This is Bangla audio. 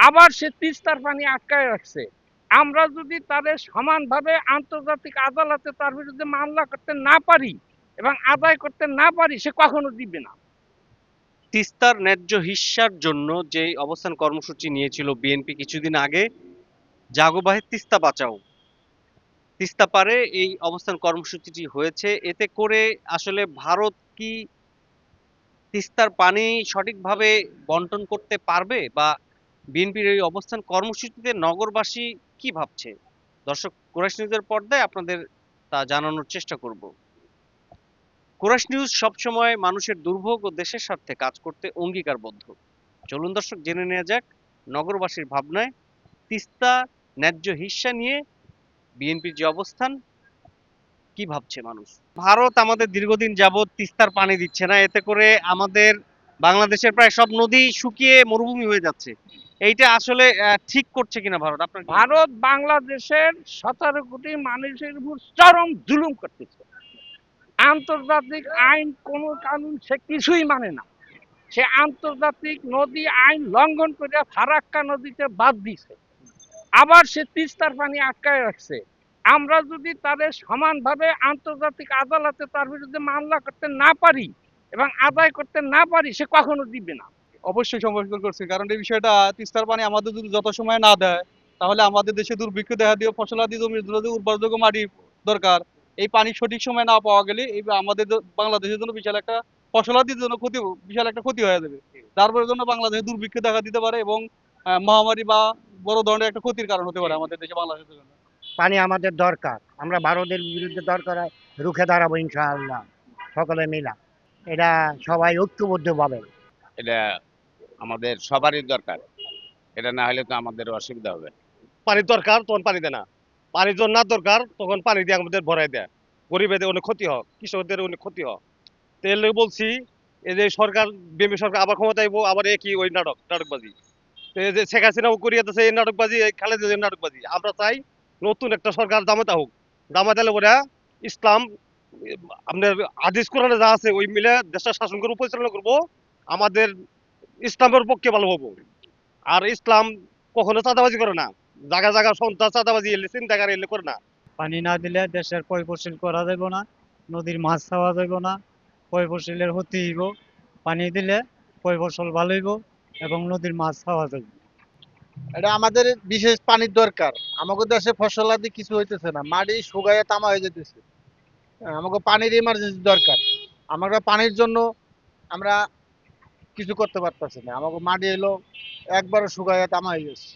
আবার সে তিস্তার পানি আটকায় রাখছে। আমরা যদি তাদের সমানভাবে আন্তর্জাতিক আদালতে তার বিরুদ্ধে মামলা করতে না পারি এবং আদায় করতে না পারি, সে কখনো দিবে না। তিস্তার ন্যায্য হিস্যার জন্য যে অবস্থান কর্মসূচি নিয়েছিল বিএনপি কিছুদিন আগে জাগোবাহে তিস্তা বাঁচাও। তিস্তা পারে এই অবস্থান কর্মসূচিটি হয়েছে। এতে করে আসলে ভারত কি তিস্তার পানি সঠিকভাবে বন্টন করতে পারবে বা বিএনপির এই অবস্থান কর্মসূচিতে নগরবাসী কি ভাবছে? দর্শক কোরাস নিউজের পর্দায় আপনাদের তা জানানোর চেষ্টা করব। কোরাস নিউজ সবসময় মানুষের দুর্ভোগ ও দেশের স্বার্থে কাজ করতে অঙ্গীকারবদ্ধ। চলুন দর্শক, জেনে নেওয়া যাক নগরবাসীর ভাবনায় তিস্তা ন্যায্য হিস্সা নিয়ে বিএনপির যে অবস্থান, কি ভাবছে মানুষ? ভারত আমাদের দীর্ঘদিন যাবৎ তিস্তার পানি দিচ্ছে না। এতে করে আমাদের বাংলাদেশের প্রায় সব নদী শুকিয়ে মরুভূমি হয়ে যাচ্ছে। এইটা আসলে ঠিক করছে কিনা ভারত? আপনার ভারত বাংলাদেশের সতেরো কোটি মানুষের উপর চরম জুলুম করতেছে। আন্তর্জাতিক আইন কোন কানুন সে কিছুই মানে না। সে আন্তর্জাতিক নদী আইন লঙ্ঘন করে ফারাক্কা নদীতে বাদ দিছে। আবার সে তিস্তার পানি আটকায় রাখছে। আমরা যদি তাদের সমানভাবে আন্তর্জাতিক আদালতে তার বিরুদ্ধে মামলা করতে না পারি এবং আদায় করতে না পারি সে কখনো দিবে না। অবশ্যই সমর্থন করছি কারণ এই বিষয়টা তিস্তার পানি আমাদের যদি যত সময় না দেয় তাহলে আমাদের দেশে দুর্ভিক্ষ দেখা দিয়ে ফসলাদি জমির উর্বরযোগ্য মাটি দরকার এই পানি সঠিক সময় না পাওয়া গেলে এই আমাদের বাংলাদেশের জন্য বিশাল একটা ফসলাদির জন্য ক্ষতি বিশাল একটা ক্ষতি হয়ে যাবে। তারপরে জন্য বাংলাদেশে দুর্ভিক্ষ দেখা দিতে পারে এবং মহামারী বা বড় ধরনের একটা ক্ষতির কারণ হতে পারে আমাদের দেশে বাংলাদেশের জন্য। পানি আমাদের দরকার। আমরা ভারতের বিরুদ্ধে দরকার হয় রুখে দাঁড়াবো ইনশাআল্লাহ সকলে মিলা। এটা সবাই ঐক্যবদ্ধ পাবে এটা আমাদের সবারই দরকার। এটা না হলে তো আমাদের অসুবিধা হবে। পানির দরকার তখন পানি দেয় না পানি যখন না দরকার তখন পানি দিয়ে আমাদের ভরাই দেয়। গরিবেদের অনেক ক্ষতি হয় কৃষকদের অনেক ক্ষতি হয় তো এর লেগে বলছি এই যে সরকার বিএমপি সরকার আবার ক্ষমতা আইবো আবার একই ওই নাটক নাটকবাজি। তো এই যে শেখ হাসিনাও করিয়ে দিচ্ছে এই নাটকবাজি এই খালেদা জিয়ার নাটকবাজি। আমরা চাই নতুন একটা সরকার জামাতা হোক। জামাত এলে পরে ইসলাম আপনার আদিস কোরআনে যা আছে ওই মিলে দেশটা শাসন করব পরিচালনা করব আমাদের ইসলামের পক্ষে ভালো হব। আর ইসলাম কখনো চাঁদাবাজি করে না। জায়গা জায়গা সন্ত্রাস চাঁদাবাজি এলে চিন্তাকারী এলে করে না। পানি না দিলে দেশের পরিপোষণ করা যাইব না নদীর মাছ খাওয়া যাইব না পরিপোষণের ক্ষতি হইব। পানি দিলে পরিফসল ভালো হইব এবং নদীর মাছ খাওয়া যাইব। এটা আমাদের বিশেষ পানির দরকার। আমাদের দেশে ফসলাদি কিছু হইতেছে না মাটি শুকাইয়া তামা হয়ে যেতেছে আমাকে পানির ইমার্জেন্সি দরকার। আমরা পানির জন্য আমরা কিছু করতে পারতেছি না। আমাকে মাটি এলো, একবারও শুকাইয়া তামা হয়ে গেছে